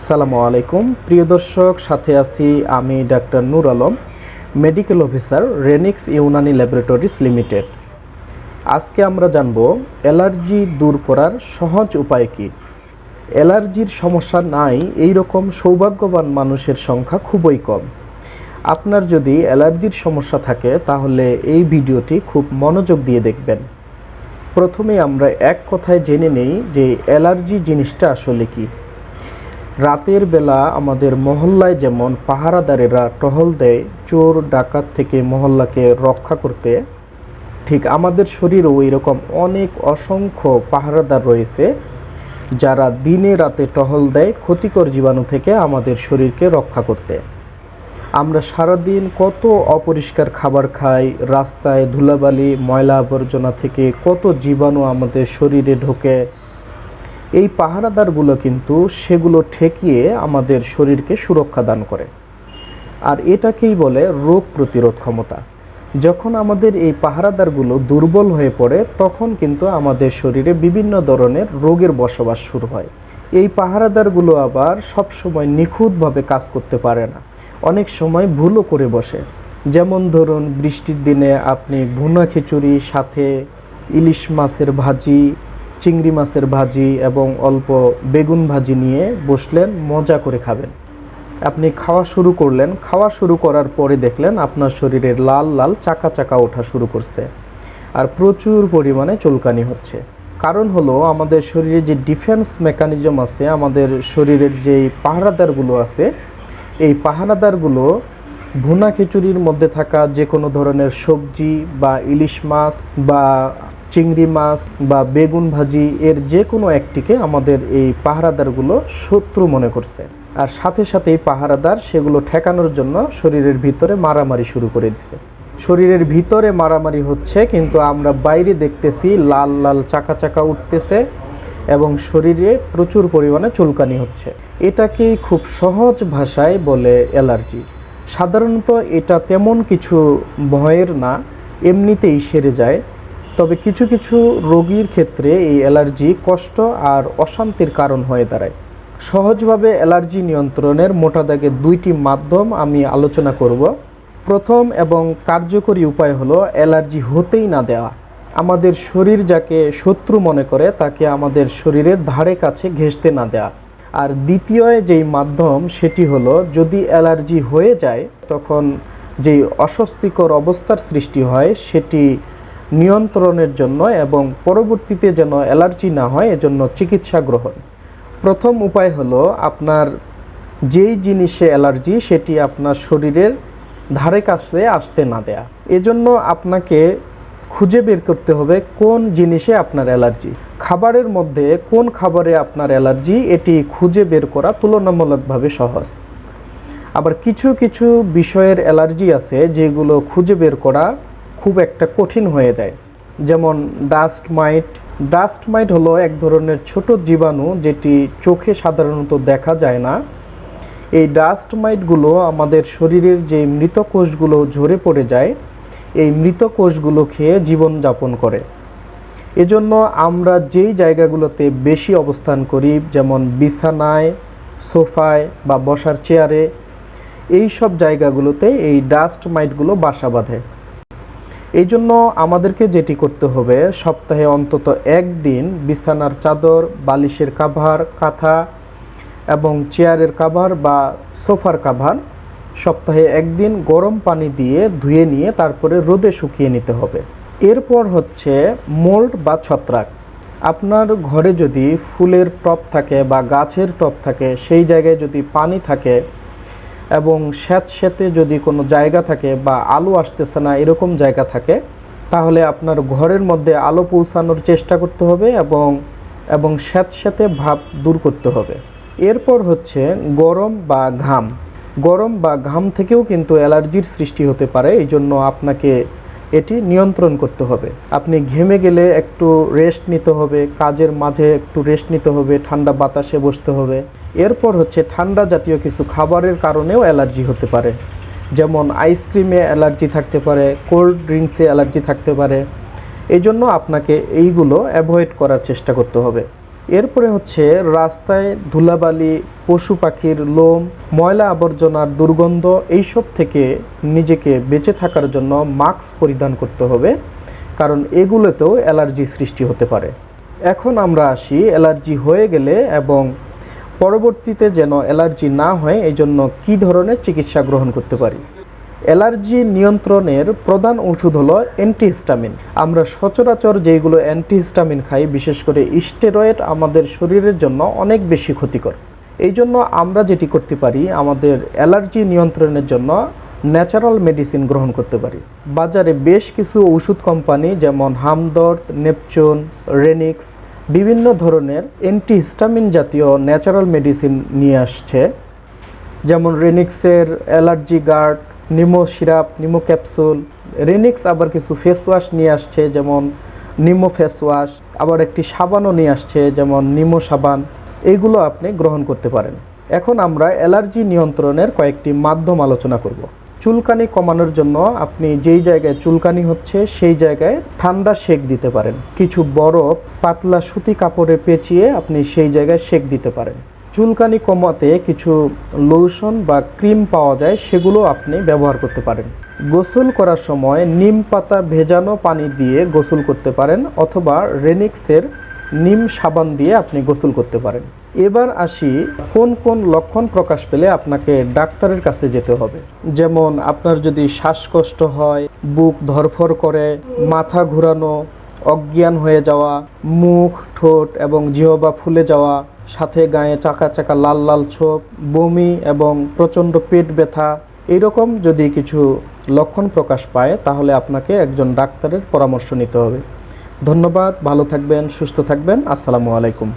আসসালামু আলাইকুম। প্রিয় দর্শক, সাথে আছি আমি doctor Noor Alam, medical officer Renix Unani laboratories limited. আজকে আমরা জানব, অ্যালার্জি দূর করার সহজ উপায় কী? অ্যালার্জির সমস্যা নাই, এই রকম সৌভাগ্যবান মানুষের সংখ্যা খুবই কম। আপনার যদি অ্যালার্জির সমস্যা থাকে, তাহলে এই ভিডিওটি খুব মনোযোগ দিয়ে দেখবেন। প্রথমে আমরা এক কথায় জেনে নেই যে অ্যালার্জি জিনিসটা আসলে কী। রাতের বেলা আমাদের মহল্লায় যেমন পাহারাদারেরা টহল দেয়, চোর, ডাকাত থেকে মহল্লাকে রক্ষা করতে, ঠিক আমাদের শরীরেও এরকম অনেক অসংখ্য পাহারাদার রয়েছে যারা দিনে রাতে টহল দেয় ক্ষতিকর জীবাণু থেকে আমাদের শরীরকে রক্ষা করতে। আমরা সারাদিন কত অপরিষ্কার খাবার খাই, রাস্তায় ধুলাবালি ময়লা আবর্জনা থেকে কত জীবাণু আমাদের শরীরে ঢোকে এই পাহারাদারগুলো কিন্তু সেগুলো ঠেকিয়ে আমাদের শরীরকে সুরক্ষা দান করে। আর এটাকেই বলে রোগ প্রতিরোধ ক্ষমতা। যখন আমাদের এই পাহারাদারগুলো দুর্বল হয়ে পড়ে, তখন কিন্তু আমাদের শরীরে বিভিন্ন ধরনের রোগের বসবাস শুরু হয়। এই পাহারাদারগুলো আবার সবসময় নিখুঁতভাবে কাজ করতে পারে না। অনেক সময় ভুলও করে বসে। যেমন ধরুন, বৃষ্টির দিনে আপনি ভুনা খিচুড়ি, সাথে ইলিশ মাছের ভাজি চিংড়ি মাছের ভাজি এবং অল্প বেগুন ভাজি নিয়ে বসলেন, মজা করে খাবেন। আপনি খাওয়া শুরু করলেন। খাওয়া শুরু করার পরে দেখলেন আপনার শরীরের লাল লাল, চাকা চাকা ওঠা শুরু করছে আর প্রচুর পরিমাণে চুলকানি হচ্ছে। কারণ হলো, আমাদের শরীরে যে ডিফেন্স মেকানিজম আছে, আমাদের শরীরের যেই পাহারাদারগুলো আছে, এই পাহারাদারগুলো ভুনা খিচুড়ির মধ্যে থাকা যে কোনো ধরনের সবজি বা ইলিশ মাছ বা চিংড়ি মাছ বা বেগুন ভাজি এর যে কোনো একটিকে আমাদের এই পাহারাদারগুলো শত্রু মনে করছে। আর সাথে সাথে এই পাহারাদার সেগুলো ঠেকানোর জন্য শরীরের ভিতরে মারামারি শুরু করে দিছে। শরীরের ভিতরে মারামারি হচ্ছে কিন্তু আমরা বাইরে দেখতেছি লাল লাল চাকা চাকা উঠতেছে এবং শরীরে প্রচুর পরিমাণে চুলকানি হচ্ছে। এটাকেই খুব সহজ ভাষায় বলে অ্যালার্জি। সাধারণত এটা তেমন কিছু ভয়ের না, এমনিতেই সেরে যায়। তবে কিছু কিছু রোগীর ক্ষেত্রে এই অ্যালার্জি কষ্ট আর অশান্তির কারণ হয়ে দাঁড়ায়। সহজভাবে অ্যালার্জি নিয়ন্ত্রণের মোটা দাগে দুইটি মাধ্যম আমি আলোচনা করব। প্রথম এবং কার্যকরী উপায় হলো অ্যালার্জি হতেই না দেওয়া। আমাদের শরীর যাকে শত্রু মনে করে তাকে আমাদের শরীরের ধারে কাছে ঘেঁষতে না দেওয়া আর দ্বিতীয় যেই মাধ্যম সেটি হলো যদি অ্যালার্জি হয়ে যায় তখন যেই অস্বস্তিকর অবস্থার সৃষ্টি হয় সেটি নিয়ন্ত্রণের জন্য এবং পরবর্তীতে যেন অ্যালার্জি না হয়, এজন্য চিকিৎসা গ্রহণ। প্রথম উপায় হলো আপনার যেই জিনিসে অ্যালার্জি, সেটি আপনার শরীরের ধারে কাছে আসতে না দেয়া। এজন্য আপনাকে খুঁজে বের করতে হবে কোন জিনিসে আপনার অ্যালার্জি। খাবারের মধ্যে কোন খাবারে আপনার অ্যালার্জি, এটি খুঁজে বের করা তুলনামূলকভাবে সহজ। আবার কিছু কিছু বিষয়ের অ্যালার্জি আছে যেগুলো খুঁজে বের করা খুব একটা কঠিন হয়ে যায়। যেমন ডাস্ট মাইট ডাস্ট মাইট হলো এক ধরনের ছোট জীবাণু যেটি চোখে সাধারণত দেখা যায় না। এই ডাস্ট মাইটগুলো আমাদের শরীরের যে মৃত কোষগুলো ঝরে পড়ে যায়, এই মৃত কোষগুলো খেয়ে জীবনযাপন করে। এজন্য আমরা যেই জায়গাগুলোতে বেশি অবস্থান করি, যেমন বিছানায়, সোফায় বা বসার চেয়ারে, এই সব জায়গাগুলোতে এই ডাস্ট মাইটগুলো বাসা বাঁধে। এই জন্য আমাদেরকে যেটি করতে হবে, সপ্তাহে অন্তত একদিন বিছানার চাদর, বালিশের কাভার, কাঁথা এবং চেয়ারের কাভার বা সোফার কাভার সপ্তাহে একদিন গরম পানি দিয়ে ধুয়ে নিয়ে তারপরে রোদে শুকিয়ে নিতে হবে। এরপর হচ্ছে মোল্ড বা ছত্রাক। আপনার ঘরে যদি ফুলের টব থাকে বা গাছের টব থাকে, সেই জায়গায় যদি পানি থাকে এবং স্যাঁতস্যাঁতে যদি কোনো জায়গা থাকে বা আলো আসতেছে না, এরকম জায়গা থাকে, তাহলে আপনার ঘরের মধ্যে আলো পৌঁছানোর চেষ্টা করতে হবে এবং এবং স্যাঁতস্যাঁতে ভাব দূর করতে হবে। এরপর হচ্ছে গরম বা ঘাম। গরম বা ঘাম থেকেও কিন্তু অ্যালার্জির সৃষ্টি হতে পারে এই জন্য আপনাকে এটি নিয়ন্ত্রণ করতে হবে। আপনি ঘেমে গেলে একটু রেস্ট নিতে হবে, কাজের মাঝে একটু রেস্ট নিতে হবে, ঠান্ডা বাতাসে বসতে হবে। এরপর হচ্ছে ঠান্ডা জাতীয় কিছু খাবারের কারণেও অ্যালার্জি হতে পারে। যেমন আইসক্রিমে অ্যালার্জি থাকতে পারে কোল্ড ড্রিঙ্কসে অ্যালার্জি থাকতে পারে। এই জন্য আপনাকে এইগুলো অ্যাভয়েড করার চেষ্টা করতে হবে। এরপরে হচ্ছে রাস্তায় ধুলাবালি, পশু পাখির লোম, ময়লা আবর্জনার দুর্গন্ধ, এইসব থেকে নিজেকে বেঁচে থাকার জন্য মাস্ক পরিধান করতে হবে, কারণ এগুলোতেও অ্যালার্জি সৃষ্টি হতে পারে। এখন আমরা আসি অ্যালার্জি হয়ে গেলে এবং পরবর্তীতে যেন অ্যালার্জি না হয় এই জন্য কী ধরনের চিকিৎসা গ্রহণ করতে পারি? অ্যালার্জি নিয়ন্ত্রণের প্রধান ওষুধ হলো অ্যান্টিহিস্টামিন। আমরা সচরাচর যেগুলো অ্যান্টিহিস্টামিন খাই, বিশেষ করে স্টেরয়েড আমাদের শরীরের জন্য অনেক বেশি ক্ষতিকর। এই জন্য আমরা যেটি করতে পারি, আমাদের অ্যালার্জি নিয়ন্ত্রণের জন্য ন্যাচারাল মেডিসিন গ্রহণ করতে পারি। বাজারে বেশ কিছু ওষুধ কোম্পানি, যেমন হামদর্দ, নেপচুন, রেনিক্স বিভিন্ন ধরনের অ্যান্টিহিস্টামিন জাতীয় ন্যাচারাল মেডিসিন নিয়ে আসছে, যেমন রেনিক্সের allergy guard Nimo syrup Nimo capsule Renix আবার কিছু ফেস ওয়াশ নিয়ে আসছে, যেমন নিমো ফেস ওয়াশ আবার একটি সাবানও নিয়ে আসছে, যেমন নিমো সাবান এইগুলো আপনি গ্রহণ করতে পারেন। এখন আমরা অ্যালার্জি নিয়ন্ত্রণের কয়েকটি মাধ্যম আলোচনা করব। চুলকানি কমানোর জন্য আপনি যেই জায়গায় চুলকানি হচ্ছে, সেই জায়গায় ঠান্ডা সেক দিতে পারেন। কিছু বরফ পাতলা সুতি কাপড়ে পেঁচিয়ে আপনি সেই জায়গায় সেক দিতে পারেন। চুলকানি কমাতে কিছু লোশন বা ক্রিম পাওয়া যায়, সেগুলো আপনি ব্যবহার করতে পারেন। গোসল করার সময় নিম পাতা ভেজানো পানি দিয়ে গোসল করতে পারেন, অথবা রেনিক্সের নিম সাবান দিয়ে আপনি গোসল করতে পারেন। এবার আসি কোন কোন লক্ষণ প্রকাশ পেলে আপনাকে ডাক্তারের কাছে যেতে হবে। যেমন আপনার যদি শ্বাসকষ্ট হয়, বুক ধরফর করে, মাথা ঘোরানো, অজ্ঞান হয়ে যাওয়া, মুখ, ঠোঁট এবং জিহবা ফুলে যাওয়া, সাথে গায়ে চাকা চাকা লাল লাল ছোপ, বমি এবং প্রচণ্ড পেট ব্যথা এইরকম যদি কিছু লক্ষণ প্রকাশ পায়, তাহলে আপনাকে একজন ডাক্তারের পরামর্শ নিতে হবে। ধন্যবাদ, ভালো থাকবেন, সুস্থ থাকবেন, আসসালামু আলাইকুম।